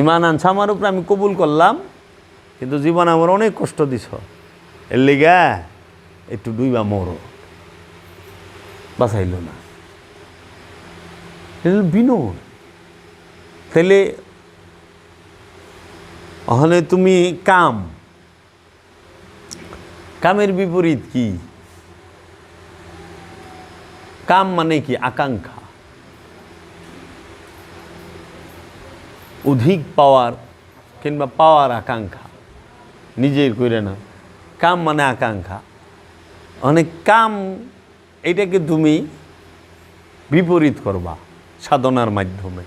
ইমান আনছা, আমার উপরে আমি কবুল করলাম, কিন্তু জীবন আমার অনেক কষ্ট দিছ। এর লিগা একটু ডুইবা মরো। বাঁচাইল না। বিনোদ তাহলে ওখানে তুমি কাম। কামের বিপরীত কি? কাম মানে কি? আকাঙ্ক্ষা। অধিক পাওয়ার কিংবা পাওয়ার আকাঙ্ক্ষা নিজের করে না। কাম মানে আকাঙ্ক্ষা। অনেক কাম, এটাকে তুমি বিপরীত করবা সাধনার মাধ্যমে।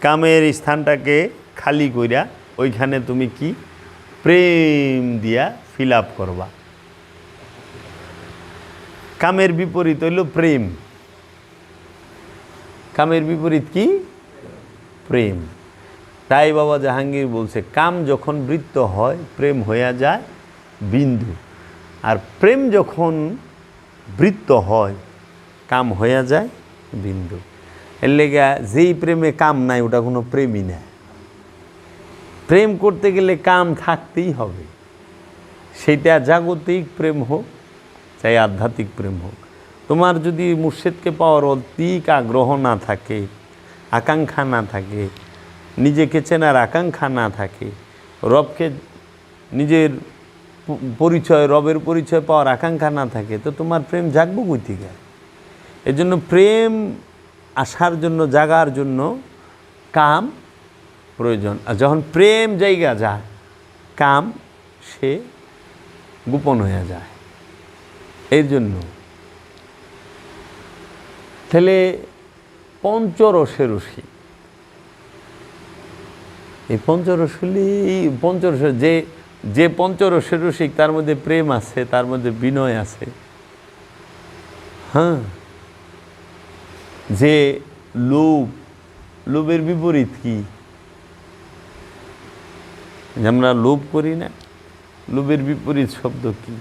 কামের স্থানটাকে খালি কইরা ওইখানে তুমি কি? প্রেম দিয়া ফিল আপ করবা। কামের বিপরীত হইল প্রেম। কামের বিপরীত কি? প্রেম। তাই বাবা জাহাঙ্গীর বলছে, কাম যখন বৃত্ত হয়, প্রেম হইয়া যায় বিন্দু। আর প্রেম যখন বৃত্ত হয়, কাম হইয়া যায় বিন্দু। এর লেগা যেই প্রেমে কাম নাই, ওটা কোনো প্রেমই না প্রেম করতে গেলে কাম থাকতেই হবে। সেটা জাগতিক প্রেম হোক, চাই আধ্যাত্মিক প্রেম হোক। তোমার যদি মুর্শেদকে পাওয়ার অধিক আগ্রহ না থাকে, আকাঙ্ক্ষা না থাকে নিজেকে চেনার আকাঙ্ক্ষা না থাকে। রবকে নিজের পরিচয়, রবের পরিচয় পাওয়ার আকাঙ্ক্ষা না থাকে, তো তোমার প্রেম জাগবো কই থেকে এজন্য প্রেম আসার জন্য, জাগার জন্য কাম প্রয়োজন। আর যখন প্রেম জায়গা যায়, কাম সে গোপন হয়ে যায়। এর জন্য তাহলে পঞ্চরসে রসি এই পঞ্চরসলি পঞ্চরস, যে যে পঞ্চরসের রসিক, তার মধ্যে প্রেম আছে, তার মধ্যে বিনয় আছে। হ্যাঁ? যে লোভ, লোভের বিপরীত কি? আমরা লোভ করি না, লোভের বিপরীত শব্দ কি?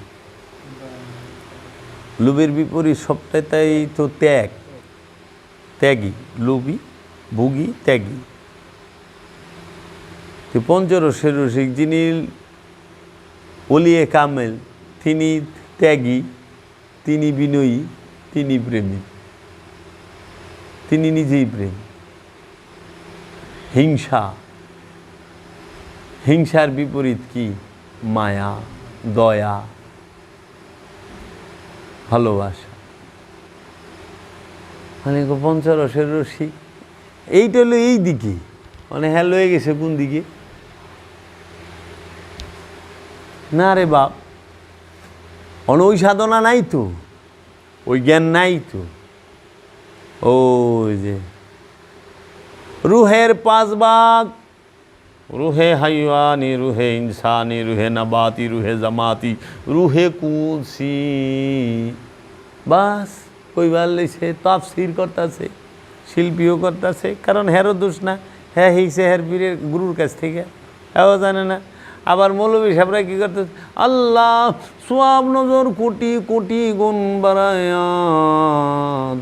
লোভের বিপরীত শব্দটাই তো ত্যাগ। ত্যাগী, লোভী, ভোগী, ত্যাগী। তো পঞ্চরসের রসিক যিনি অলিয়ে কামেল তিনি ত্যাগী তিনি বিনয়ী তিনি প্রেমী তিনি নিজেই প্রেম হিংসা হিংসার বিপরীত কি মায়া দয়া ভালোবাসা। মানে গো পঞ্চরসের রসিক এইটা হলো এই দিকে। মানে হ্যাঁ লয়ে গেছে কোন দিকে? না রে বাপ। অন সাধনা নাই তো, ওই জ্ঞান নাই তো। ওই যে, রুহের পাঁচ ভাগ। রুহে হাইওয়ানি, রুহে ইনসানি, রুহে নাবাতি, রুহে জামাতি, রুহে কুসি বাস কইবার লইছে, তাফসির করতেছে, শিল্পীও করতেছে, কারণ হেরো দোষ না। হ্যাঁ হিসে হের বীরের গুরুর কাছ থেকে। হ্যাঁ জানে না। আবার মৌলবী সাহেবরা কী করতে আল্লাহ সোয়াব নজর কোটি কোটি গুণ বাড়ায়া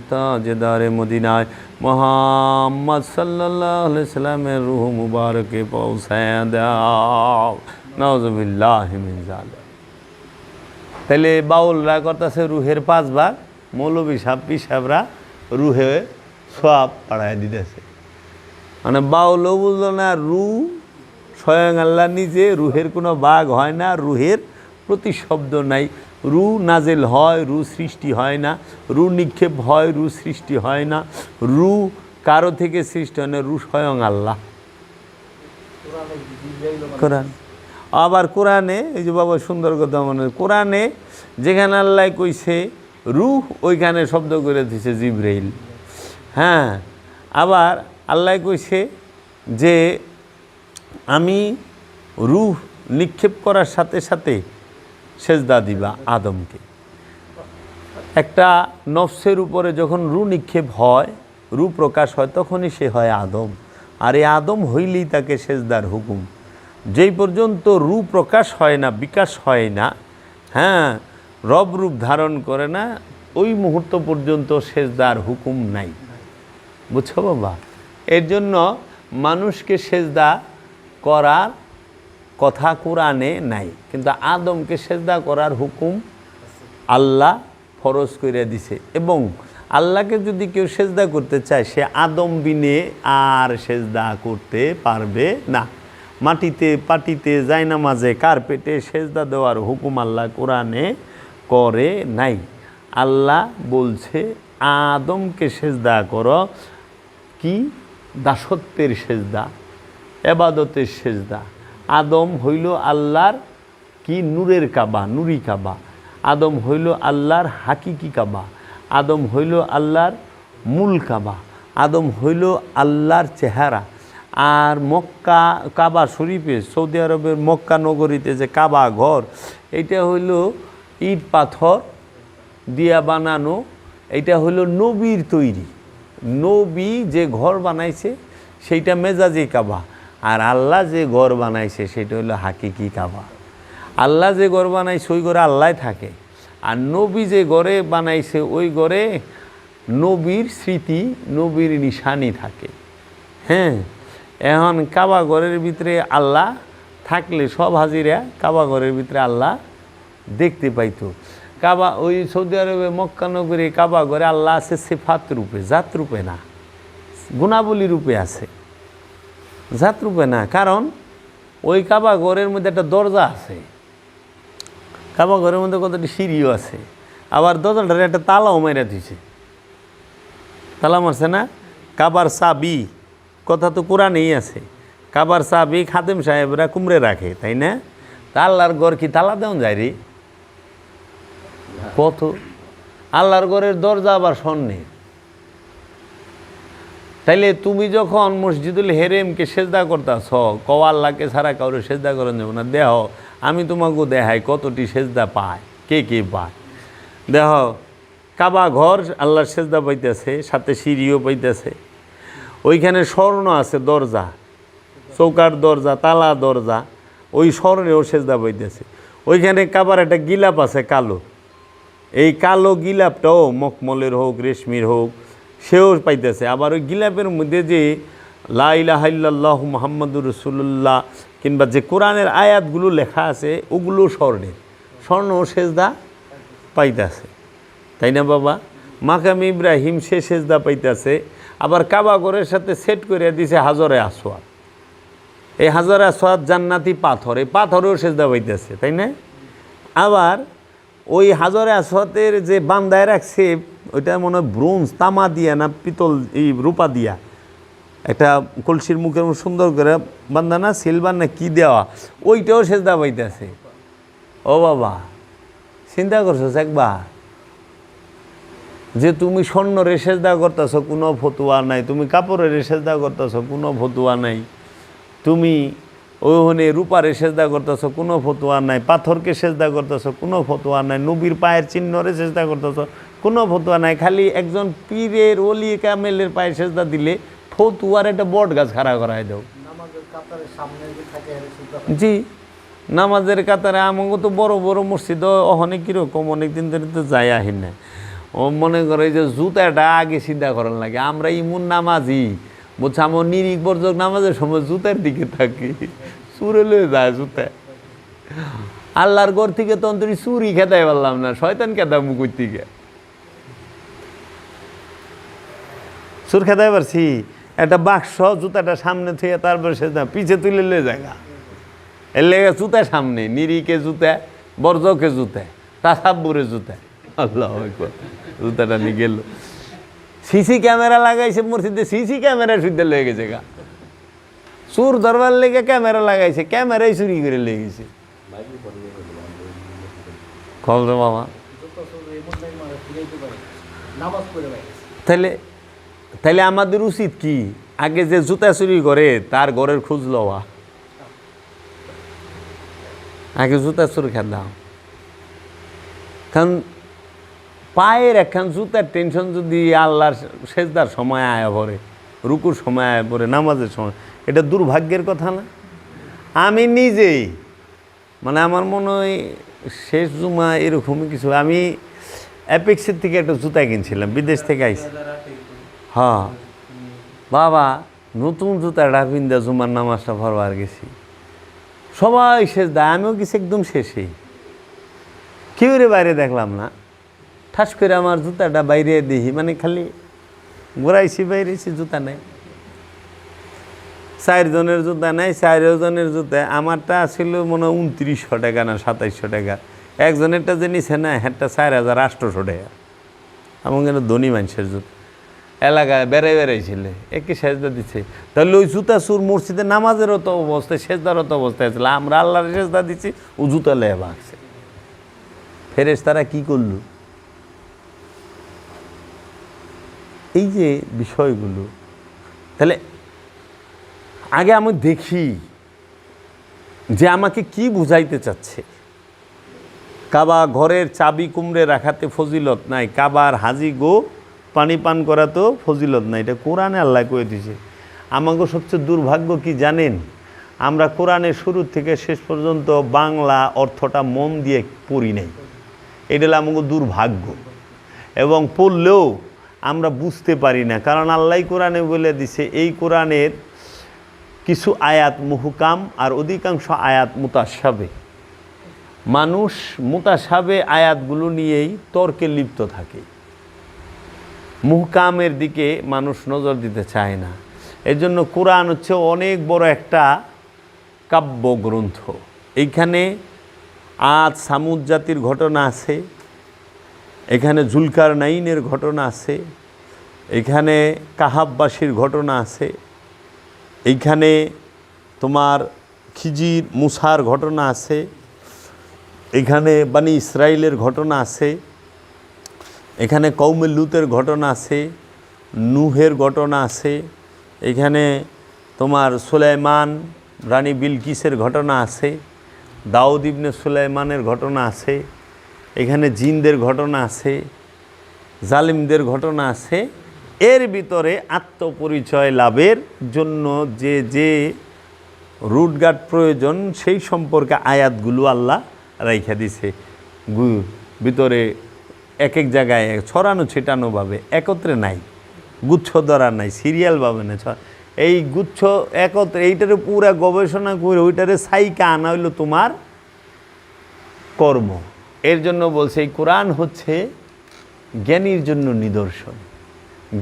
তাজেদারে মদিনায় মোহাম্মদ সাল্লাহ সাল্লামের রুহ মুবারকে পৌঁছায় দাও নজবিল্লাহ। তাহলে বাউলরা করতেছে রুহের পাঁচ ভাগ, মৌলবী সাহেব পিসাবরা রুহে সোয়াব পাড়ায় দিতেছে মানে বাউলও বুঝলো না রু স্বয়ং আল্লাহ নিজে রুহের কোনো বাঘ হয় না, রুহের প্রতিশব্দ নাই। রু নাজেল হয়, রু সৃষ্টি হয় না। রু নিক্ষেপ হয়, রু সৃষ্টি হয় না। রু কারও থেকে সৃষ্টি হয় না, রু স্বয়ং আল্লাহ। কোরআন। আবার কোরআনে, এই যে বাবা সুন্দর কথা মনে কোরআনে যেখানে আল্লাহ কইছে, রুহ ওইখানে শব্দ করে দিছে জিব্রাইল। হ্যাঁ আবার আল্লাহ কইছে যে আমি রুহ নিক্ষেপ করার সাথে সাথে সেজদা দিবা আদমকে। একটা নফসের উপরে যখন রু নিক্ষেপ হয় রু প্রকাশ হয়, তখনই সে হয় আদম। আর এই আদম হইলেই তাকে সেজদার হুকুম। যেই পর্যন্ত রু প্রকাশ হয় না, বিকাশ হয় না হ্যাঁ রব রূপ ধারণ করে না, ওই মুহূর্ত পর্যন্ত সেজদার হুকুম নাই। বুঝছ বাবা? এর জন্য মানুষকে সেজদা করার কথা কোরআনে নাই, কিন্তু আদমকে সেজদা করার হুকুম আল্লাহ ফরজ করে দিছে। এবং আল্লাহকে যদি কেউ সেজদা করতে চায়, সে আদম বিনে আর সেজদা করতে পারবে না। মাটিতে, পাটিতে, জায়নামাজে, কার্পেটে সেজদা দেওয়ার হুকুম আল্লাহ কোরআনে করে নাই। আল্লাহ বলছে, আদমকে সেজদা করো কি? দাসত্বের সেজদা। এবাদতের সেজদা। আদম হইল আল্লাহর কি নূরের কাবা, নুরি কাবা। আদম হইল আল্লাহর হাকিকি কাবা। আদম হইল আল্লাহর মূল কাবা। আদম হইল আল্লাহর চেহারা। আর মক্কা, কাবা শরীফে, সৌদি আরবের মক্কা নগরীতে যে কাবা ঘর এটা হইল ইট পাথর দিয়া বানানো এটা হইল নবীর তৈরি। নবী যে ঘর বানাইছে, সেইটা মেজাজি কাবা। আর আল্লাহ যে ঘর বানাইছে, সেটা হলো হাকিকি কাবা। আল্লাহ যে ঘর বানাইছে, ওই ঘরে আল্লাহ থাকে। আর নবী যে ঘরে বানাইছে, ওই ঘরে নবীর স্মৃতি, নবীর নিশানি থাকে। হ্যাঁ এখন কাবা ঘরের ভিতরে আল্লাহ থাকলে সব হাজিরা কাবা ঘরের ভিতরে আল্লাহ দেখতে পাইতো। কাবা, ওই সৌদি আরবে মক্কানগরী কাবা ঘরে আল্লাহ আছে সেফাত রূপে, জাত রূপে না, গুণাবলী রূপে আছে। জাত রূপে না, কারণ ওই কাবা ঘরের মধ্যে একটা দরজা আছে। কাবা ঘরের মধ্যে কতটি সিঁড়িও আছে। আবার দরজাটার একটা তালাও মেরে দিছে। তালা মারছে না? কাবার চাবি কথা তো কোরআনেই আছে। কাবার চাবি খাদেম সাহেবরা কুমড়ে রাখে, তাই না? তা আল্লাহর ঘর কি তালা দেওয়া যায় রে? কত আল্লাহর ঘরের দরজা আবার স্বর্ণে তাইলে তুমি যখন মসজিদুল হেরেমকে সেজদা করতেছ, কও আল্লাহকে ছাড়া কাউরে সেজদা করেন যাব না। দেহ, আমি তোমাকে দেখাই কতটি সেজদা পায়, কে কে পায়। দেহ, কাবা ঘর আল্লাহর সেজদা পাইতেছে, সাথে সিঁড়িও পাইতেছে। ওইখানে স্বর্ণ আছে দরজা, চৌকার দরজা, তালা দরজা, ওই স্বর্ণেও সেজদা পাইতেছে। ওইখানে কাবার একটা গিলাপ আছে কালো। এই কালো গিলাপটাও মকমলের হোক, রেশমির হোক সেও পাইতেছে। আবার ওই গিলাপের মধ্যে যে লাইলাহাল্লাহ মোহাম্মদুর রসুল্লাহ কিংবা যে কোরআনের আয়াতগুলো লেখা আছে, ওগুলো স্বর্ণের। স্বর্ণ সেজদা পাইতেছে। তাই না বাবা? মাকাম ইব্রাহিম সে সেজদা পাইতেছে। আবার কাবা ঘরের সাথে সেট করে দিছে হাজরে আসোয়াদ এই হাজার আসোয়াদ জান্নাতি পাথর, এই পাথরেও সেজদা পাইতেছে, তাই না? আবার ওই হাজারে আসওয়াতের যে বান্দায় রাখছে ওইটা মনে হয় ব্রোঞ্জ, তামা দিয়া না, পিতল, এই রূপা দিয়া। একটা কলসির মুখের সুন্দর করে বান্দা না সিলভার না কি দেওয়া, ওইটাও সেজদা পাইতেছে। ও বাবা, চিন্তা করছ একবার? যে তুমি স্বর্ণরে সেজদা করতেছ, কোনো ফতুয়া নাই। তুমি কাপড়ের সেজদা করতেছ, কোনো ফতুয়া নাই। তুমি ওখানে রূপারে সেজদা করতেছ, কোনো ফতুয়া নাই। পাথরকে সেজদা করতেছ, কোনো ফতুয়া নাই। নবীর পায়ের চিহ্নরে সেজদা করতেছ কোনো ফতুয়া নাই খালি একজন পীরের অলি কামেলের পায়ে সেজদা দিলে ফতুয়ার একটা বট গাছ খাড়া করাই দাও। জি নামাজের কাতারে আমাকে তো বড় বড় মসজিদ অনেক কীরকম? অনেক দিন ধরে তো যাই আহিন না ও মনে করে যে জুতাটা আগে সিদ্ধা করার লাগে আমরা ইমুন নামাজি। বলছে আমার নিরিক বর্জক নামাজের সময় জুতার দিকে থাকি চুরে লয়ে যায় জুতা। আল্লাহর ঘর থেকে তো অন্তরি চুরি খেতাই পারলাম না শয়তান খেতাম মুকুর থেকে সুর খেতাই পারছি। একটা বাক্স জুতাটা সামনে থেকে তারপরে সে না পিছে তুলে লয়ে জায়গা এর লেগে জুতা সামনে নিরিকে জুতা বর্জকে জুতা তাসাব্বুরে জুতা। আল্লাহ। জুতাটা নিয়ে গেল। সিসি ক্যামেরা লাগাইছে মসজিদে সিসি ক্যামেরা সুদ্ধে লেগে গেছে গা। চুর ধরবার লেগে ক্যামেরা লাগাইছে ক্যামেরাই চুরি করে লেগে গেছে। কল রে মামা যত সব এমন নাই ফিরাইতে পারে নামাজ পড়ে বাইরে তাহলে তাহলে আমাদের উচিত কি? আগে যে জুতা চুরি করে, তার ঘরের খোঁজ লওয়া। আগে জুতা চুরি খেয়ে দাও। কারণ পায়ের একখান জুতার টেনশন যদি আল্লাহর সেজদার সময় আয়া পড়ে, রুকুর সময় আয়া পড়ে, নামাজের সময়, এটা দুর্ভাগ্যের কথা না? আমি নিজেই মানে আমার মনে হয় শেষ জুমা এরকমই কিছু। আমি অ্যাপেক্সের থেকে একটা জুতা কিনছিলাম, বিদেশ থেকে আইসি হ্যাঁ। বাবা, নতুন জুতাটা পিন্দা জুমার নামাজটা ভরবার গেছি। সবাই শেষ দেয়, আমিও গেছি একদম শেষেই। কেউ রে বাইরে দেখলাম না। ঠাস করে আমার জুতাটা বাইরে দেখি মানে খালি ঘোরাইছি, বাইরেছি, জুতা নেই। চারজনের জুতা নেই, চারজনের জুতা, আমারটা ছিল মনে হয় উনত্রিশশো টাকা না সাতাইশশো টাকা। একজনেরটা যে নিছে না হ্যাঁটা চার হাজার আটশোশো টাকা। আমার ধনী মানুষের জুতা। এলাকায় বেড়াই বেড়াইছিলে, একে সেজদা দিচ্ছে তাহলে ওই জুতা সুর মসজিদে নামাজেরও তো অবস্থায়, সেজদারও তো অবস্থায় ছিল আমরা আল্লাহর সেজদা দিচ্ছি ও জুতা লেয়ে ভাগছে। ফেরেস তারা কি করল? এই যে বিষয়গুলো, তাহলে আগে আমি দেখি যে আমাকে কি বুঝাইতে চাচ্ছে। কাবা ঘরের চাবি কুমড়ে রাখাতে ফজিলত নাই, কাবার হাজি গো পানি পান করা তো ফজিলত নাই এটা কোরআনে আল্লাহ কয়ে দিছে আমাকে সবচেয়ে দুর্ভাগ্য কি জানেন? আমরা কোরআনের শুরু থেকে শেষ পর্যন্ত বাংলা অর্থটা মন দিয়ে পড়ি নাই। এটা হলো আমাকে দুর্ভাগ্য। এবং পড়লেও আমরা বুঝতে পারি না, কারণ আল্লাহ কোরআনে বলে দিছে, এই কোরআনের কিছু আয়াত মুহুকাম আর অধিকাংশ আয়াত মুতাসাবে মানুষ মুতাসাবে আয়াতগুলো নিয়েই তর্কে লিপ্ত থাকে। মুহকামের দিকে মানুষ নজর দিতে চায় না। এর জন্য কোরআন হচ্ছে অনেক বড় একটা কাব্য গ্রন্থ। এইখানে আজ সামুদ জাতির ঘটনা আছে, এখানে জুলকার নাইনের ঘটনা আছে, এখানে কাহাববাসীর ঘটনা আছে, এইখানে তোমার খিজির মুসার ঘটনা আছে, এখানে বানি ইসরায়েলের ঘটনা আছে। এখানে কৌমে লুতের ঘটনা আছে, নুহের ঘটনা আছে, এখানে তোমার সুলাইমান রানী বিলকিসের ঘটনা আছে, দাউদ ইবনে সুলাইমানের ঘটনা আছে, এখানে জিনদের ঘটনা আছে, জালিমদের ঘটনা আছে। এর ভিতরে আত্মপরিচয় লাভের জন্য যে যে রুটগার্ড প্রয়োজন, সেই সম্পর্কে আয়াতগুলো আল্লাহ রাইখা দিছে। ভিতরে এক এক জায়গায় ছড়ানো ছিটানোভাবে একত্রে নাই, গুচ্ছ ধরা নাই সিরিয়ালভাবে না এই গুচ্ছ একত্রে, এইটারে পুরা গবেষণা করে ওইটারে সাইকা আনা হইল তোমার কর্ম। এর জন্য বলছে এই কোরআন হচ্ছে জ্ঞানীর জন্য নিদর্শন।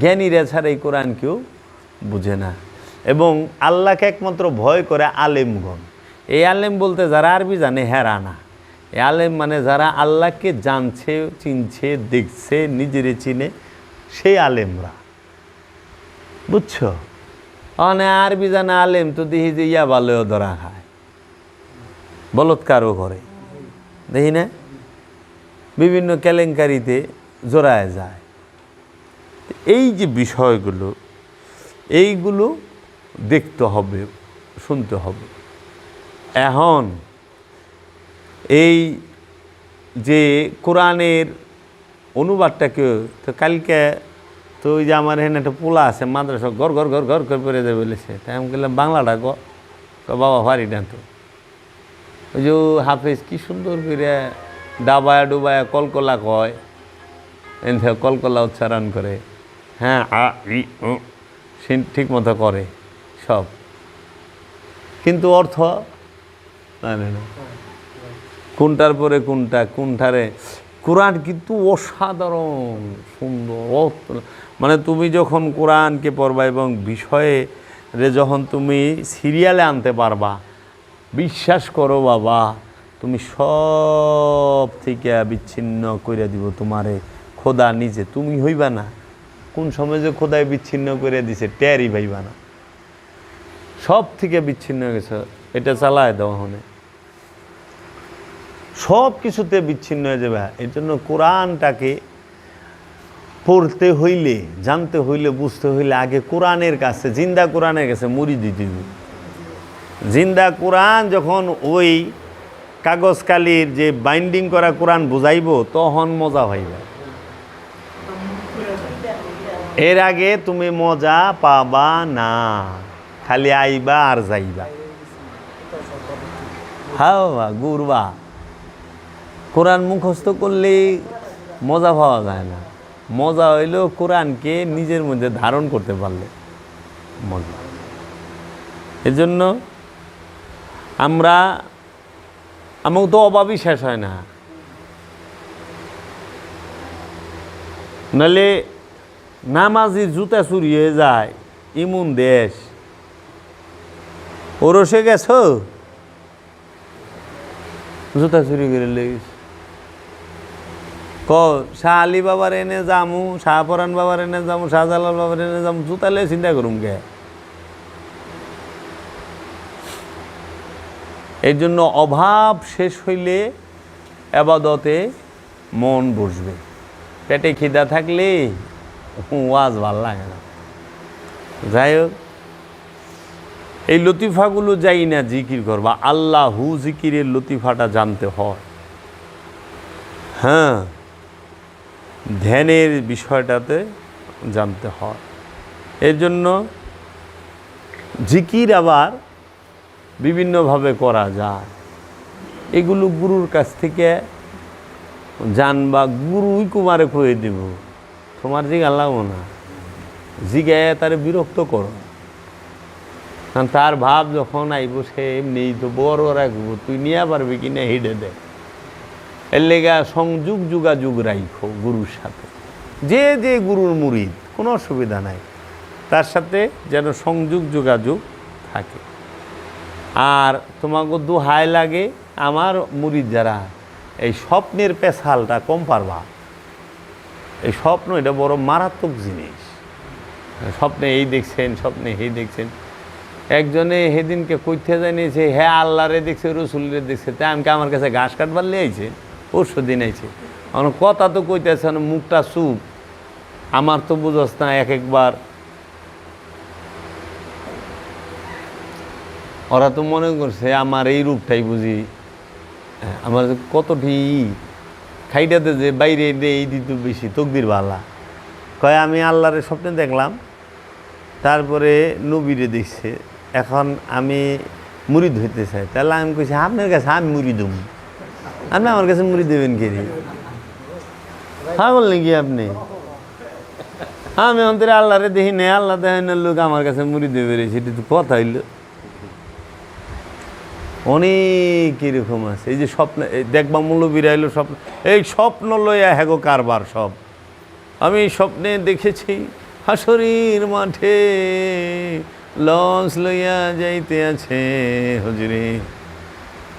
জ্ঞানীরা ছাড়া এই কোরআন কেউ বুঝে না। এবং আল্লাহকে একমাত্র ভয় করে আলেমগণ। এই আলেম বলতে যারা আরবি জানে হেরা না এই আলেম মানে যারা আল্লাহকে জানছে, চিনছে, দেখছে, নিজেরে চিনে, সেই আলেমরা। বুঝছ? অনে আরবি জানা আলেম তো দেখি যে ইয়া ভালোও ধরা খায়। বলৎকারও করে দেখি না? বিভিন্ন কেলেঙ্কারিতে জোড়ায় যায়। এই যে বিষয়গুলো, এইগুলো দেখতে হবে, শুনতে হবে। এখন এই যে কোরআনের অনুবাদটাকে তো কালকে তো ওই যে আমার এখানে একটা পোলা আছে, মাদ্রাসা ঘর ঘর ঘর ঘর করে পড়ে দেবে বলেছে। তাই আমি বললাম, বাংলাটা গ বাবা, পারি না তো। ওই যে হাফেজ, কি সুন্দর করে ডাবায়া ডুবায়া কলকলা কয়। কলকলা উচ্চারণ করে। হ্যাঁ আ, ই ঠিক মতো করে, সব। কিন্তু অর্থ? জানে না। কোনটার পরে কোনটা, কোনটারে? কোরআন কিন্তু অসাধারণ, সুন্দর মানে তুমি যখন কোরআনকে পড়বা এবং বিষয়ে রে যখন তুমি সিরিয়ালে আনতে পারবা, বিশ্বাস করো বাবা, তুমি সব থেকে বিচ্ছিন্ন করে দিব তোমারে, খোদা নিজে। তুমি হইবা না, কোন সময় যে খোদায় বিচ্ছিন্ন করে দিছে, টেরই ভাইবা না। সব থেকে বিচ্ছিন্ন গেছে, এটা চালায় দেওয়া হনে সব কিছুতে বিচ্ছিন্ন হয়ে যাবে। এর জন্য কোরআনটাকে পড়তে হইলে, জানতে হইলে, বুঝতে হইলে আগে কোরআনের কাছে, জিন্দা কোরআনের কাছে মুড়ি দিতে হবে। জিন্দা কোরআন যখন ওই কাগজ কালির যে বাইন্ডিং করা কোরআন বুঝাইব, তখন মজা হইবে। এর আগে তুমি মজা পাবা না, খালি আইবা আর যাইবা। হাওয়া, গুরবা। কোরআন মুখস্থ করলে মজা পাওয়া যায় না। মজা হইলেও কোরআনকে নিজের মধ্যে ধারণ করতে পারলে মজা। এজন্য আমরা, আমাকে তো অভাবই শেষ হয় না। নাহলে নামাজির জুতা চুরি হয়ে যায়, ইমুন দেশ। ওরসে গেছ? জুতা চুরি করে লেগেছে ক, শাহ আলী বাবার এনে যামু শাহপরান বাবার এনে যামু শাহজালাল বাবার এনে যামু জুতা লে চিন্তা করুম কে? এই জন্য অভাব শেষ হইলে আবাদতে মন বসবে। পেটে খিদা থাকলে ওয়াজ ভালো লাগে না। যাই হোক এই লতিফাগুলো যাই না জিকির করবা, আল্লাহু জিকিরের লতিফাটা জানতে হয়। হ্যাঁ। ধ্যানের বিষয়টাতে জানতে হয়। এর জন্য জিকির আবার বিভিন্নভাবে করা যায়। এগুলো গুরুর কাছ থেকে জানবা গুরুই কুমারে কয়ে দেব। তোমার জিগা লাগবো না। জিগায় তারে বিরক্ত করো। কারণ তার ভাব যখন আইব সে এমনি তো বড় রাখব। তুই নিয়ে পারবি কি না, হিডে দে। এর লেগা সংযোগ যোগাযোগ রাইখো গুরুর সাথে। যে যে গুরুর মুরিদ, কোনো অসুবিধা নাই। তার সাথে যেন সংযোগ যোগাযোগ থাকে। আর তোমাকে দোহাই লাগে, আমার মুরিদ যারা, এই স্বপ্নের পেশালটা কম পারবা। এই স্বপ্ন, এটা বড় মারাত্মক জিনিস। স্বপ্নে এই দেখছেন, স্বপ্নে এই দেখছেন। একজনে সেদিনকে কইতে জানিয়েছে হ্যাঁ আল্লাহরে দেখছে, রসুলরে দেখছে। তাই আমাকে আমার কাছে ঘাস কাটবার লিয়ে দিন আইছে আমার কথা তো কইতেছে মুখটা চুপ। আমার তো বুঝস না এক একবার। ওরা তো মনে করছে, আমার এই রূপটাই বুঝি। আমার কতটি খাইটাতে যে, বাইরে এই দিত বেশি, তকদির বালা। কয়, আমি আল্লাহরের স্বপ্নে দেখলাম। তারপরে নবীরে দেখছে। এখন আমি মুড়ি ধরতে চাই। তাহলে আমি কইছি, আপনার কাছে আমি মুড়ি দেব আপনি আমার কাছে মুড়ি দেবেন কে বললেন কি আপনি? আমি অন্তরে আল্লাহরে দেখি নে আল্লাহ দেখেন লোক আমার কাছে মুড়ি দেবে রে, সেটি তো কথা হইল। অনেক এরকম আছে, এই যে স্বপ্ন দেখবা মূল্য বিরাইলো স্বপ্ন, এই স্বপ্ন লইয়া হ্যাগো কারবার সব। আমি স্বপ্নে দেখেছি, হাসরির মাঠে লঞ্চ লইয়া যাইতে আছে হুজুরে।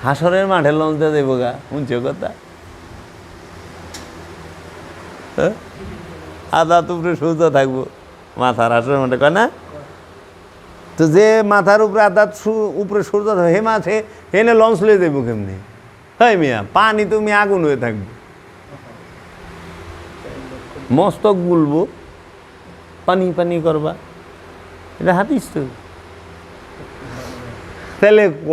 হাসরের মাঠে লঞ্চ দেবো গা, শুনছো কথা? হ্যাঁ? আদা তুপরে সোজা থাকব, মাথার হাসরের মাঠে, কয় না? তো যে মাথার উপরে আদাত সু- উপরে সূর্য হে মাছে হেনে লঞ্চ লয়ে দেবো কেমনি? হয় মিয়া, পানি তুমি আগুন হয়ে থাকবে। মস্তক গুলবো পানি পানি করবা। এটা হাতিস তো। তাহলে ক?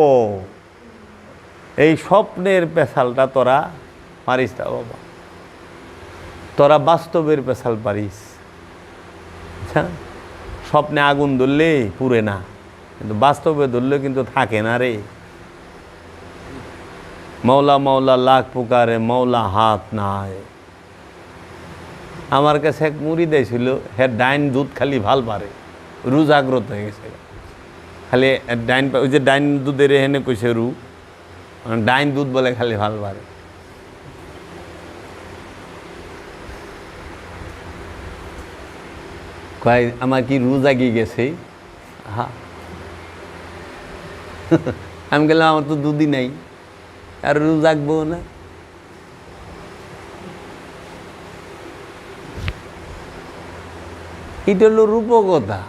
এই স্বপ্নের পেশালটা তোরা পারিস তা বাবা। তোরা বাস্তবের পেশাল পারিস। আচ্ছা? স্বপ্নে আগুন ধরলে পুড়ে না, কিন্তু বাস্তবে ধরলে কিন্তু থাকে না রে। মৌলা মৌলা লাখ পুকারে মৌলা হাত নাই। আমার কাছে এক মুড়ি দিয়েছিল হ্যাঁ ডাইন দুধ খালি ভালো পারে, রু জাগ্রত হয়ে গেছে। খালি ডাইন ওই যে ডাইন দুধের এখানে কইছে রু। ডাইন দুধ বলে খালি ভালো পারে। কয়, আমার কি রু জাগি গেছে? হা। আমি গেলাম আমার তো দুধই নাই। আর রু জাগবো না। এটা হলো রূপকথা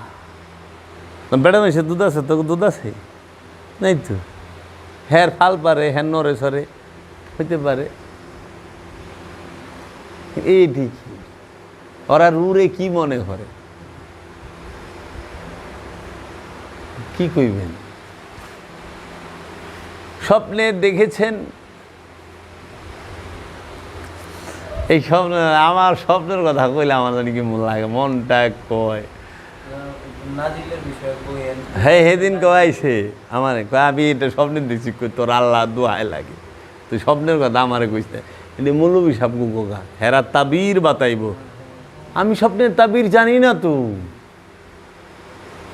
বেড়া মেশে দুধ আছে, তোকে দুধ আছে? নাই তো। হ্যার ফাল পারে হ্যার নরে সরে, হইতে পারে। এই ঠিক। ওরা রুরে কি মনে করে? কি কইবেন? স্বপ্নে দেখেছেন? এই স্বপ্ন, আমার স্বপ্নের কথা কইলে আমার জানি কি মন লাগে, মনটা কয়। হ্যাঁ সেদিন কয়াইছে আমার কয় আমি এটা স্বপ্নে দেখছি কই তোর আল্লাহ দোহাই লাগে তুই স্বপ্নের কথা আমারে কইছে কিন্তু মৌলবী সাপ গোগা হেরা তাবির বাতাইব আমি স্বপ্নের তাবির জানি না তো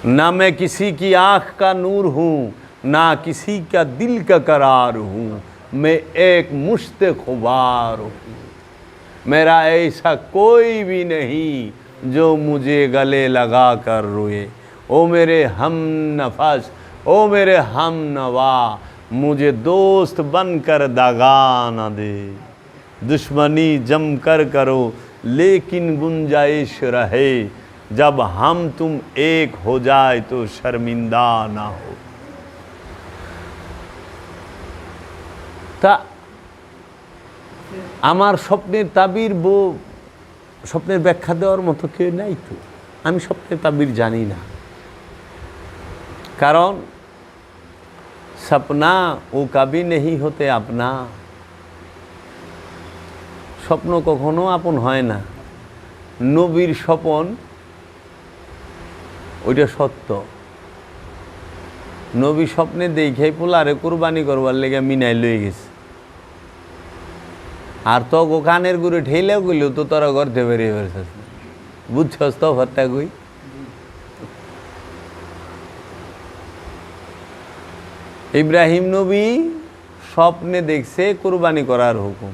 ना मैं किसी की आँख का नूर हूँ ना किसी का दिल का करार हूँ मैं एक मुश्त खुबार हूँ मेरा ऐसा कोई भी नहीं जो मुझे गले लगा कर रोए ओ मेरे हम नफस ओ मेरे हम नवा मुझे दोस्त बनकर दगा न दे दुश्मनी जम कर करो लेकिन गुंजाइश रहे जब हम तुम एक हो जाए तो शर्मिंदा ना हो তা আমার স্বপ্নের তাবির বউ স্বপ্নের ব্যাখ্যা দেওয়ার মতো কেউ নাই তো। আমি স্বপ্নের তাবির জানি না। কারণ সপনা ও কাবি নেহি হতে আপনা। স্বপ্ন কখনো আপন হয় না। নবীর স্বপন ওইটা সত্য। নবী স্বপ্নে দেখেই পোলারে কোরবানি করবার লেগে মিনাই লয়ে গেছে। আর তো গো কানের গুড়ে ঠেলেও গেল, তো তোরা করতে বেরিয়ে বেরোছিস বুঝছস তো কই? ইব্রাহিম নবী স্বপ্নে দেখছে, কোরবানি করার হুকুম।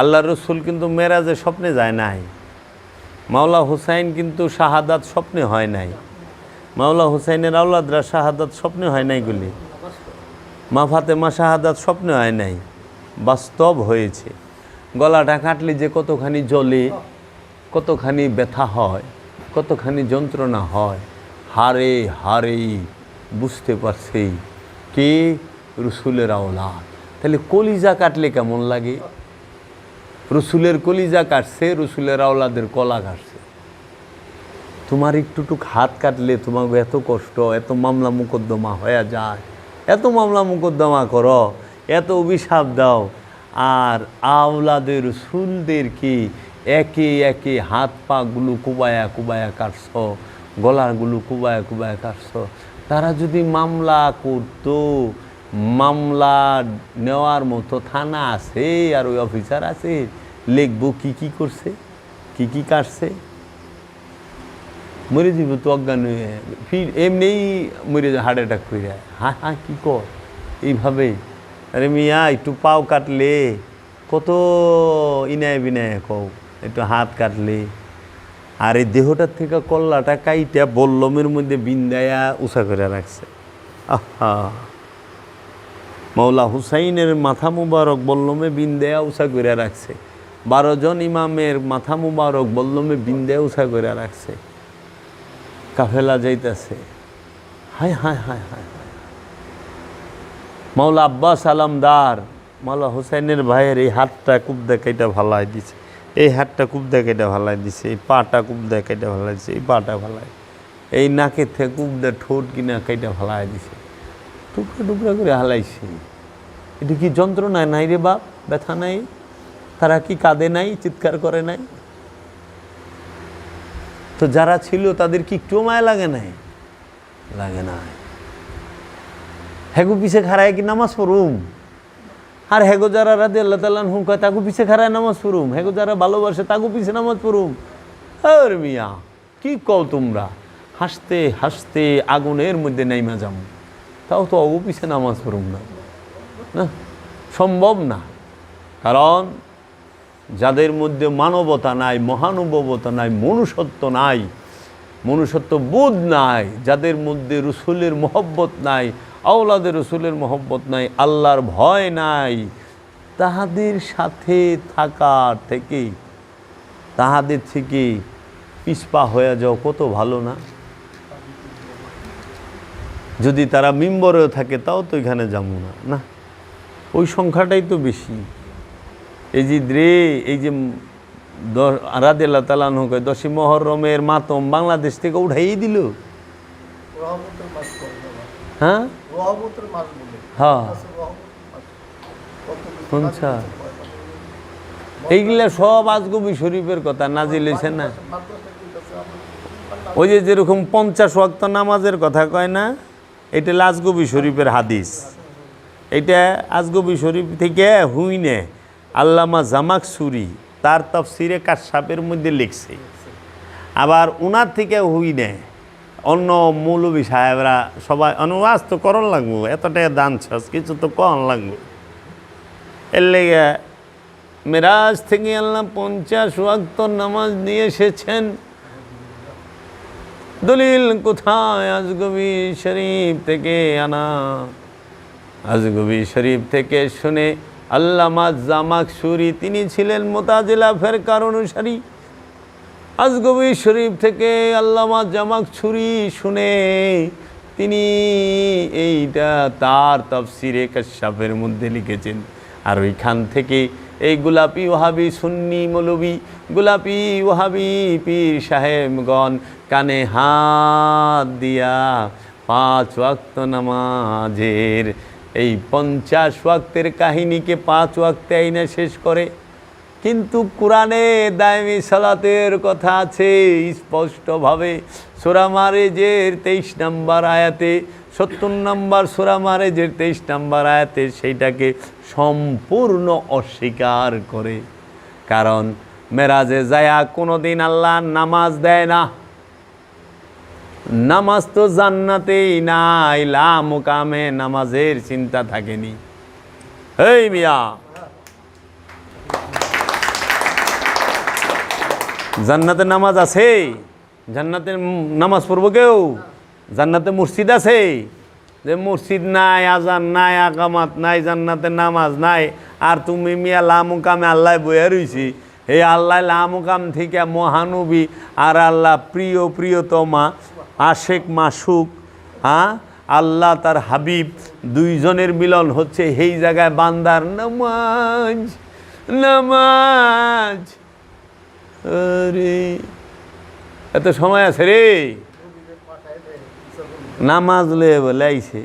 আল্লাহ রসুল কিন্তু মেরাজে স্বপ্নে যায় নাই। মাওলা হুসাইন কিন্তু শাহাদাত স্বপ্নে হয় নাই। মাওলা হুসাইনের আউলাদরা শাহাদাত স্বপ্নে হয় নাই গুলি। মা শাহাদাত স্বপ্নে হয় নাই। বাস্তব হয়েছে। গলাটা কাটলে যে কতখানি জলে কতখানি ব্যথা হয়, কতখানি যন্ত্রণা হয়, হারে হারেই বুঝতে পারছি কে রসুলের আওলাদ। তাহলে কলিজা কাটলে কেমন লাগে? রসুলের কলিজা কাটছে, রসুলের আওলাদের কলা কাটছে। তোমার একটুটুক হাত কাটলে তোমাকে এত কষ্ট, এত মামলা মোকদ্দমা হয়ে যায়। এত মামলা মোকদ্দমা করো, এত অভিশাপ দাও আর আওলাদের রসুলদেরকে একে একে হাত পাগুলো কুবায়া কুবায়া কাটছ, গলাগুলো কুবায়া কুবায়া কাটছ? তারা যদি মামলা করতো, মামলা নেওয়ার মতো থানা আছে আর ওই অফিসার আছে, লিখব কি কি করছে, কি কি কাটছে? মরে যাব তো অজ্ঞান হয়ে। এমনিই মরে যায় হার্ট অ্যাটাক করে হ্যাঁ হ্যাঁ কী কর? এইভাবে আরে মিয়া, একটু পাও কাটলে। কত ইনায় বিনায় কও, একটু হাত কাটলে। আর এই দেহটার থেকে কল্লাটা কাইটা বল্লমের মধ্যে বিন্দায়া উষা করে রাখছে। আহা। মৌলা হুসাইনের মাথা মুবারক বল্লমে বিন্দেয়া উষা করে রাখছে। বারো জন ইমামের মাথা মুবারক বল্লমে বিন্দেয়া উষা করে রাখছে। কাফেলা যাইতেছে। হায় হায় হায় হায় হায়। মাওলা আব্বাস আলামদার, মাওলা হুসাইনের ভাইয়ের এই হাতটা খুব দেখাইটা ভালাই দিছে। এই হাতটা খুব দেখাইটা ভালাই দিছে, এই পাটা খুব দেখাইটা ভালাই দিছে, এই পাটা ভালাই। এই নাকে থেকে দে ঠোঁট কিনা কাইটা ভালাই দিছে। টুকরা টুকরা করে হালাইছে। এটা কি যন্ত্রণা নাই রে বাপ? ব্যথা নাই? তারা কি কাঁদে নাই, চিৎকার করে নাই? তো যারা ছিল তাদের কি একটু মায়া লাগে নাই? লাগে না হেগো পিছে খারায় কি নামাজ পড়ুম? আর হেগো যারা রাতে আল্লাহ তাল্লাহ হুম কয় তাকু পিছে খারায় নামাজ পড়ুম? হেগো যারা ভালোবাসে তাকু পিছে নামাজ পড়ুম? আর মিয়া, কি কও তোমরা? হাসতে হাসতে আগুনের মধ্যে নাইমা যাম। তাও তো অগু পিছে নামাজ পড়ুম না। না, সম্ভব না। কারণ যাদের মধ্যে মানবতা নাই, মহানুভবতা নাই, মনুষ্যত্ব নাই, মনুষ্যত্ব বোধ নাই, যাদের মধ্যে রসুলের মহব্বত নাই আওলাদের রসুলের মহব্বত নাই, আল্লাহর ভয় নাই। তাহাদের সাথে থাকার থেকে তাহাদের থেকে পিছপা হয়ে যাও কত ভালো না? যদি তারা মিম্বরেও থাকে তাও তো এখানে যাব না না? ওই সংখ্যাটাই তো বেশি। এই যে দ্রে, এই যে রাদেলা তালান হোক দশী মহরমের মাতম বাংলাদেশ থেকে উঠাই দিল। হ্যাঁ? হ্যাঁ। শুনছা? এইগুলা সব আজগবি শরীফের কথা নাজিল হয়েছে না। ওই যে যেরকম পঞ্চাশ ওয়াক্ত নামাজের কথা কয় না এটা লাজগবি শরীফের হাদিস। এটা আজগবি শরীফ থেকে হুইনে আল্লামা জামাক সুরি তার তফসিরে কাশাপের মধ্যে লিখছে। আবার উনার থেকে হুইনে অন্য মৌলবী সাহেবরা সবাই অনুবাস তো করণ লাগবো এত টাকা দান ছাস, কিছু তো কন লাগবো। এর লেগে মেরাজ থেকে আল্লাহ পঞ্চাশ ওয়াক্ত নামাজ নিয়ে এসেছেন। দলিল কোথায় আজগবি শরীফ থেকে আনা? আজগবি শরীফ থেকে শুনে আল্লামা জামাক সুরি, তিনি ছিলেন মোতাজিলা ফেরকার অনুসারী। আজগবি শরীফ থেকে আল্লামা জামাক ছুরি শুনে তিনি এইটা তার তফসিরে কাশ্যাপের মধ্যে লিখেছেন। আর ওইখান থেকে এই গোলাপি ওহাবি সুন্নি মৌলবি, গোলাপি ওহাবি পীর সাহেবগণ কানে হাত দিয়া পাঁচ ওয়াক্ত নামাজের, এই পঞ্চাশ ওয়াক্তের কাহিনীকে পাঁচ ওয়াক্তে আইনে শেষ করে। কিন্তু কোরআনে দায়মি সালাতের কথা আছে, স্পষ্টভাবে সোরা মারেজের তেইশ নম্বর আয়াতে, সত্তর নম্বর সোরা মারেজের তেইশ নম্বর আয়াতে সেইটাকে সম্পূর্ণ অস্বীকার করে। কারণ মেরাজে যায়া কোনো দিন আল্লাহ নামাজ দেয় না। নামাজ তো জান্নাতেই নাই, লা মুকামে নামাজের চিন্তা থাকেনি। এই মিয়া! জান্নাতে নামাজ আছে, জান্নাতে নামাজ পড়ব কেউ? জান্নাতে মসজিদ আছে, যে মসজিদ নাই, আজান নাই, আকামাত নাই, জান্নাতে নামাজ নাই, আর তুমি মিয়া লামুকামে আল্লাহ বইয়া রইছি। এই আল্লাহ, লামুকাম থেকে মহানবী আর আল্লাহ প্রিয়, প্রিয়তমা, আশেক, মাসুক হ্যাঁ? আল্লাহ তার হাবিব, দুইজনের মিলন হচ্ছে সেই জায়গায় বান্দার নামাজ নামাজ। আরে এত সময় আছে রে। নামাজ লে বলে আইছে